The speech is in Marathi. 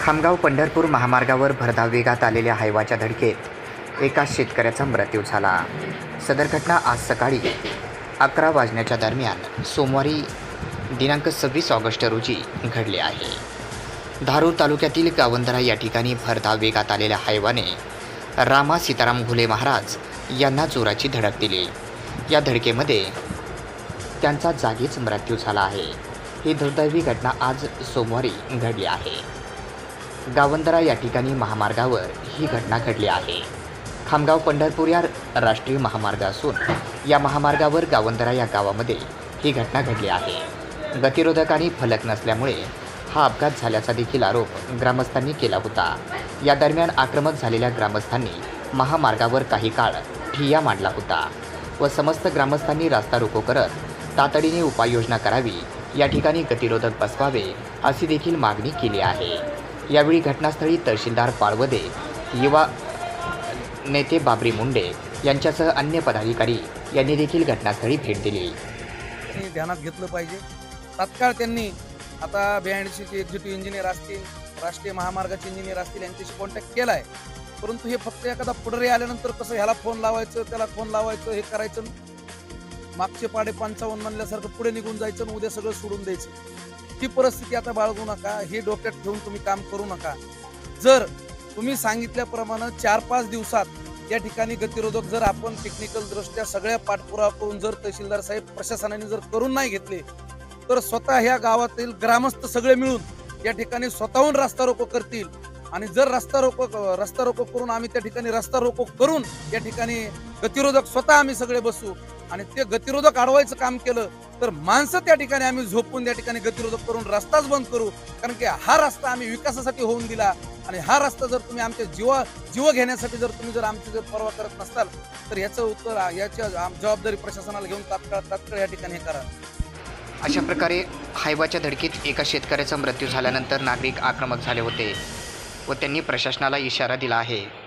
खामगाव पंढरपूर महामार्गावर भरधाव वेगात आलेल्या हायवाच्या धडकेत एका शेतकऱ्याचा मृत्यू झाला. सदर घटना आज सकाळी अकरा वाजण्याच्या दरम्यान सोमवारी दिनांक सव्वीस ऑगस्ट रोजी घडले आहे. धारूर तालुक्यातील गावंदरा या ठिकाणी भरधाव वेगात आलेल्या हायवाने रामा सीताराम घुले महाराज यांना जोराची धडक दिली. या धडकेमध्ये त्यांचा जागीच मृत्यू झाला आहे. ही दुर्दैवी घटना आज सोमवारी घडली आहे. गावंदरा या ठिकाणी महामार्गावर ही घटना घडली आहे. खामगाव पंढरपूर या राष्ट्रीय महामार्ग असून या महामार्गावर गावंदरा या गावामध्ये ही घटना घडली आहे. गतिरोधक आणि फलक नसल्यामुळे हा अपघात झाल्याचा देखील आरोप ग्रामस्थांनी केला होता. या दरम्यान आक्रमक झालेल्या ग्रामस्थांनी महामार्गावर काही काळ ठिय्या मांडला होता व समस्त ग्रामस्थांनी रास्ता रोको करत तातडीने उपाययोजना करावी या ठिकाणी गतिरोधक बसवावे अशी देखील मागणी केली आहे. यावेळी घटनास्थळी तहसीलदार पाळवदे युवा नेते बाबरी मुंडे यांच्यासह अन्य पदाधिकारी यांनी देखील घटनास्थळी भेट दिली. ध्यानात घेतलं पाहिजे. तात्काळ त्यांनी आता ब्याऐंशीचे एक्झिक्युटिव्ह इंजिनियर असतील राष्ट्रीय महामार्गाचे इंजिनियर असतील यांच्याशी कॉन्टॅक्ट केला आहे परंतु हे फक्त एखादा पुढारी आल्यानंतर कसं ह्याला फोन लावायचं त्याला फोन लावायचं हे करायचं? मागचे पाडे पंचावन्न म्हणल्यासारखं पुढे निघून जायचं आणि उद्या सगळं सोडून द्यायचं. ही परिस्थिती आता बाळगू नका हे डोक्यात ठेवून तुम्ही काम करू नका. जर तुम्ही सांगितल्याप्रमाणे चार पाच दिवसात या ठिकाणी गतिरोधक जर आपण टेक्निकल दृष्ट्या सगळ्या पाठपुरावा करून जर तहसीलदार साहेब प्रशासनाने जर करून नाही घेतले तर स्वतः ह्या गावातील ग्रामस्थ सगळे मिळून या ठिकाणी स्वतःहून रस्ता रोको करतील. आणि जर रस्ता रोको रस्ता रोको करून आम्ही त्या ठिकाणी रस्ता रोको करून या ठिकाणी गतिरोधक स्वतः आम्ही सगळे बसू आणि ते गतिरोधक अडवायचं काम केलं तर माणसं त्या ठिकाणी आम्ही झोपून त्या ठिकाणी गतिरोधक करून रस्ताच बंद करू. कारण की हा रस्ता आम्ही विकासासाठी होऊन दिला आणि हा रस्ता जर तुम्ही आमच्या जीव जीव घेण्यासाठी जर तुम्ही जर आमची जर पर्वा करत नसताल तर याचं उत्तर याची आम- जबाबदारी प्रशासनाला घेऊन तात्काळ तात्काळ या ठिकाणी हे करा. अशा प्रकारे हायवाच्या धडकीत एका शेतकऱ्याचा मृत्यू झाल्यानंतर नागरिक आक्रमक झाले होते व त्यांनी प्रशासनाला इशारा दिला आहे.